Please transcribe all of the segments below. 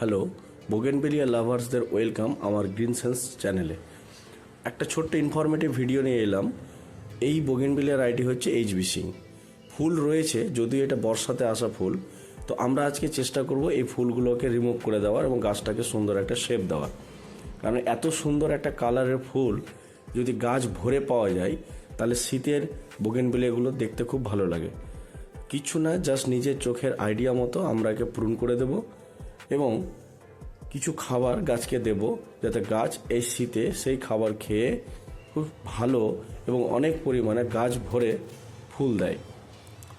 Hello bougainvillea লাভার্সদের welcome আমার green sense চ্যানেলে একটা ছোট্ট ইনফরমেটিভ ভিডিও নিয়ে এলাম। এই বোগেনবেলিয়ার আইডি হচ্ছে এইচবি সিং ফুল রয়েছে, যদিও এটা বর্ষাতে আসা ফুল। তো আমরা আজকে চেষ্টা করব এই ফুলগুলোকে রিমুভ করে দেওয়ার এবং গাছটাকে সুন্দর একটা শেপ দেওয়ার। কারণ এত সুন্দর একটা কালারের ফুল যদি গাছ ভরে পাওয়া যায়, তাহলে শীতের বোগেনবেলিয়াগুলো দেখতে খুব ভালো লাগে। কিছু না জাস্ট নিজের চোখের আইডিয়া মতো আমরা একে পূরণ করে দেব। এবং কিছু খাবার গাছকে দেব যাতে গাছ এই শীতে সেই খাবার খেয়ে খুব ভালো এবং অনেক পরিমাণে গাছ ভরে ফুল দেয়।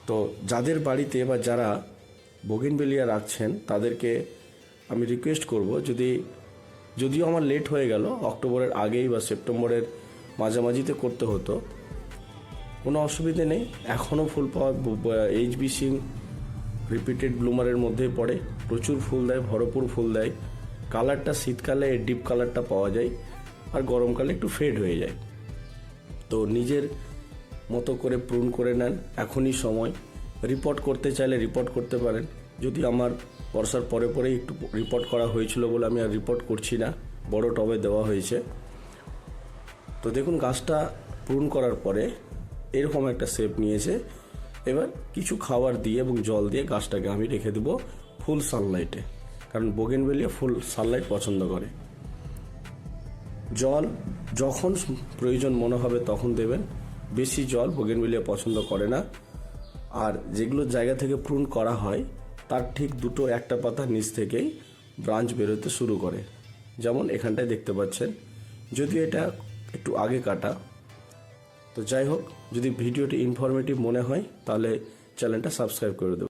তো যাদের বাড়িতে বা যারা বোগেনবেলিয়া রাখছেন, তাদেরকে আমি রিকোয়েস্ট করব যদি, যদিও আমার লেট হয়ে গেল, অক্টোবরের আগেই বা সেপ্টেম্বরের মাঝামাঝিতে করতে হতো, কোনো অসুবিধে নেই। এখনও ফুল পাওয়া এইচ বি সিং রিপিটেড ব্লুমারের মধ্যেই পড়ে। প্রচুর ফুল দেয়, ভরপুর ফুল দেয়। কালারটা শীতকালে ডিপ কালারটা পাওয়া যায়। আর গরমকালে একটু ফেড হয়ে যায়। তো নিজের মতো করে প্রুন করে নেন, এখনই সময়। রিপোর্ট করতে চাইলে রিপোর্ট করতে পারেন। যদি আমার বর্ষার পরে পরেই একটু রিপোর্ট করা হয়েছিল বলে আমি আর রিপোর্ট করছি না, বড় টবে দেওয়া হয়েছে। তো দেখুন, গাছটা পূরণ করার পরে এরকম একটা শেপ নিয়েছে। এবার কিছু খাবার দিয়ে এবং জল দিয়ে গাছটাকে আমি রেখে দেবো ফুল সানলাইটে কারণ বোগেনবেলিয়া ফুল সানলাইট পছন্দ করে। জল যখন প্রয়োজন মনে হবে তখন দেবেন। বেশি জল বোগেনবেলিয়া পছন্দ করে না। আর যেগুলো জায়গা থেকে প্রুন করা হয়, তার ঠিক দুটো একটা পাতা নিচ থেকেই ব্রাঞ্চ বেরোতে শুরু করে। যেমন এখানটায় দেখতে পাচ্ছেন। যদিও এটা একটু আগে কাটা তো যাই হোক যদি ভিডিওটি ইনফরমেটিভ মনে হয় তাহলে চ্যানেলটা সাবস্ক্রাইব করে দেবেন